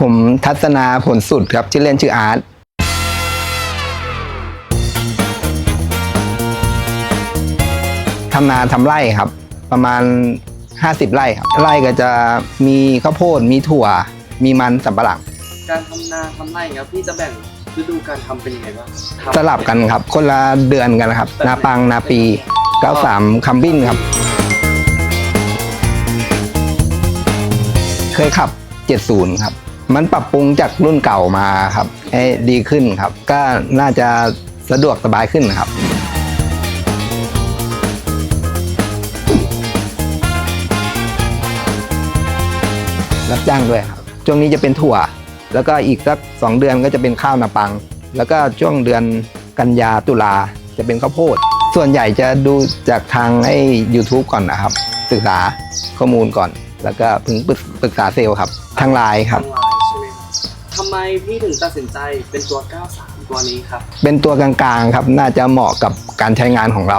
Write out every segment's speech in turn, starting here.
ผมทัศนาผลสุดครับชื่อเล่นชื่ออาร์ตทำนาทำไร่ครับ ประมาณ 50 ไร่ครับไร่ก็จะมีข้าวโพดมีถั่ว มีมันสำปะหลัง การทำนาทำไร่ครับพี่จะแบ่งฤดูการทำเป็นยังไงบ้างทำสลับกันครับ คนละเดือนกันครับ นาปังนาปี93คัมบินครับ เคยขับ 70 ครับ มันปรับปรุงจากรุ่นเก่ามาครับให้ดีขึ้นครับ ก็น่าจะสะดวกสบายขึ้นครับรับจ้างด้วยครับช่วงนี้จะเป็นถั่ว แล้วก็อีกสักสองเดือนก็จะเป็นข้าวนาปัง แล้วก็ช่วงเดือนกันยาตุลาจะเป็นข้าวโพด ส่วนใหญ่จะดูจากทางไอ้ YouTube ก่อนนะครับ ศึกษาข้อมูลก่อน แล้วก็พึงปรึกปรึกษาเซลล์ครับ ทางไลน์ครับ ไมพี่ถึงตัดสินใจเป็นตัว 93 ตัวนี้ครับ เป็นตัวกลางๆครับ น่าจะเหมาะกับการใช้งานของเรา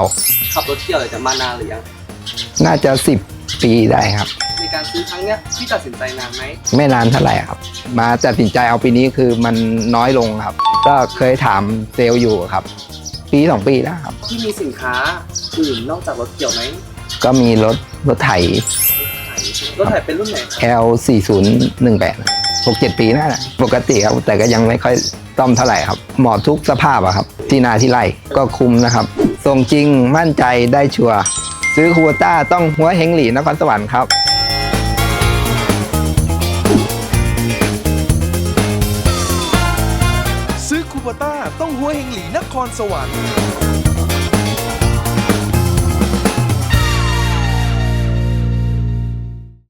ขับรถเที่ยวเลยจะมานานหรือยัง น่าจะ 10 ปีได้ครับ ในการซื้อครั้งเนี้ยพี่ตัดสินใจนานไหม ไม่นานเท่าไหร่ครับ มาตัดสินใจเอาปีนี้คือมันน้อยลงครับ ก็เคยถามเซลล์อยู่ครับ ปีสองปีแล้วครับ พี่มีสินค้าอื่นนอกจากรถเกี่ยวไหมก็มีรถรถไถรถไถเป็นรุ่นไหนครับ L 4 0 1 8 6 7ปีนั่นแหละปกติครับแต่ก็ยังไม่ค่อยต้อมเท่าไหร่ครับเหมาะทุกสภาพอะครับ ที่นาที่ไร่ก็คุ้มนะครับส่งจริงมั่นใจได้ชัวร์ซื้อคูโบต้าต้องหัวเฮงหลีนครสวรรค์ครับซื้อคูปต้าต้องหัวเฮงหลีนครสวรรค์